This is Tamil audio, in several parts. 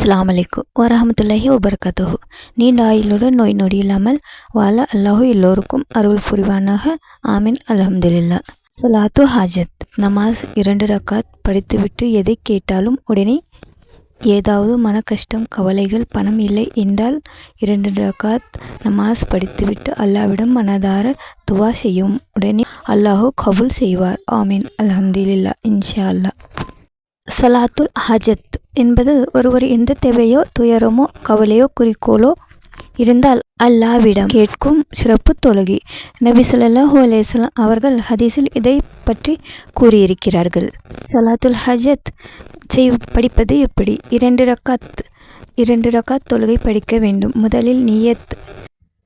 அஸ்லாம் வலைக்கும் வரமத்துல்லாஹி வபரகாத்துஹு. நீண்ட ஆயுளுடன் நோய் நொடி இல்லாமல் வாழ அல்லாஹு எல்லோருக்கும் அருள் புரிவானாக. ஆமீன். அலமதுல்லா சலாத்து ஹாஜத். நமாஸ் இரண்டு ரக்காத் படித்துவிட்டு எதை கேட்டாலும் உடனே ஏதாவது மன கஷ்டம் கவலைகள் பணம் இல்லை என்றால் இரண்டு ரக்காத் நமாஸ் படித்துவிட்டு அல்லாவிடம் மனதார துவா செய்யும். உடனே அல்லாஹு கபூல் செய்வார். ஆமீன். அலமதுல்லா இன்ஷா அல்லாஹ். சலாத்துல் ஹஜத் என்பது ஒருவர் எந்த தேவையோ துயரமோ கவலையோ குறிக்கோளோ இருந்தால் அல்லாவிடம் கேட்கும் சிறப்பு தொழுகை. நபி சொல்லாஹு அலேஸ்லாம் அவர்கள் ஹதீஸில் இதை பற்றி கூறியிருக்கிறார்கள். சலாத்துல் ஹஜத் செய் படிப்பது எப்படி? இரண்டு ரக்காத் இரண்டு ரக்காத் தொழுகை படிக்க வேண்டும். முதலில் நியத்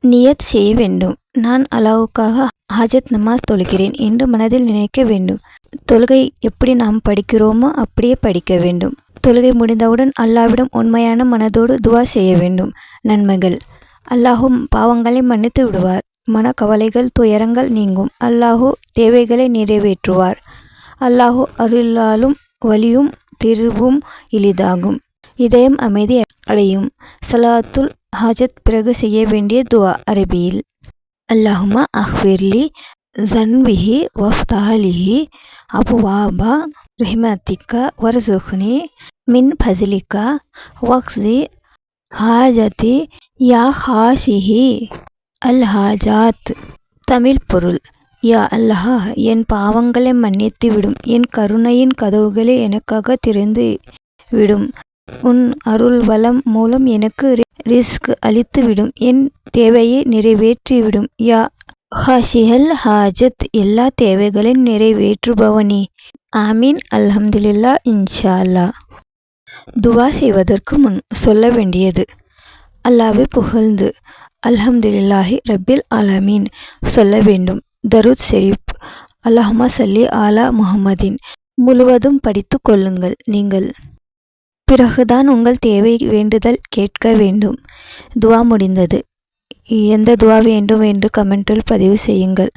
நியத் செய்ய வேண்டும். நான் அல்லாவுக்காக ஹஜத் நமாஸ் தொழுகிறேன் என்று மனதில் நினைக்க வேண்டும். தொழுகை எப்படி நாம் படிக்கிறோமோ அப்படியே படிக்க வேண்டும். தொழுகை முடிந்தவுடன் அல்லாவிடம் உண்மையான மனதோடு துவா செய்ய வேண்டும். நன்மைகள் அல்லாஹும் பாவங்களை மன்னித்து விடுவார். மன கவலைகள் துயரங்கள் நீங்கும். அல்லாஹு தேவைகளை நிறைவேற்றுவார். அல்லாஹு அருளாலும் வலியும் தீர்வும் எளிதாகும். இதயம் அமைதி அடையும். சலாத்துல் ஹாஜத் பிறகு செய்ய வேண்டிய துவா அரபியில். அல்லாஹுமா அஹ்விர்லி ஜன்பிஹி வஃப்தாலிஹி அபுவாபா ரஹ்மத்திக்க வர்சுஹ்னி மின் ஃபசிலிக்கா வக்ஸி ஹாஜதி யா ஹாஷிஹி அல் ஹாஜாத். தமிழ் பொருள். யா அல்லஹா என் பாவங்களை மன்னித்து விடும் என் கருணையின் கதவுகளை எனக்காக திறந்து விடும் உன் அருள் வளம் மூலம் எனக்கு ரிஸ்க் அளித்துவிடும். என் தேவையை நிறைவேற்றிவிடும். யா ஹாஷிஹல் ஹாஜத். எல்லா தேவைகளையும் நிறைவேற்றுபவனே. ஆமீன். அல்ஹம்துலில்லா. இன்ஷா அல்லா துவா செய்வதற்கு முன் சொல்ல வேண்டியது அல்லாவை புகழ்ந்து அல்ஹம்துலில்லாஹி ரப்பில் ஆலமீன். சொல்ல வேண்டும். தருத் ஷெரீப். அல்லாஹுமா சல்லி ஆலா முஹம்மதின். முழுவதும் படித்து கொள்ளுங்கள். நீங்கள் பிறகுதான் உங்கள் தேவை வேண்டுதல் கேட்க வேண்டும். துவா முடிந்தது. எந்த துவா வேண்டும் என்று கமெண்ட்டில் பதிவு செய்யுங்கள்.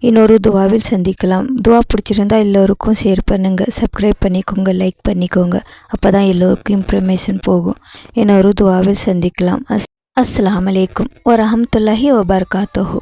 இன்னொரு துவாவில் சந்திக்கலாம். துவா பிடிச்சிருந்தா எல்லோருக்கும் ஷேர் பண்ணுங்கள் சப்ஸ்கிரைப் பண்ணிக்கோங்க லைக் பண்ணிக்கோங்க. அப்போ தான் எல்லோருக்கும் இன்ஃபர்மேஷன் போகும். இன்னொரு துவாவில் சந்திக்கலாம். அஸ் அஸ்லாம் அலைக்கும். வரஹமத்துல்லாஹி வபர்காத்துஹூ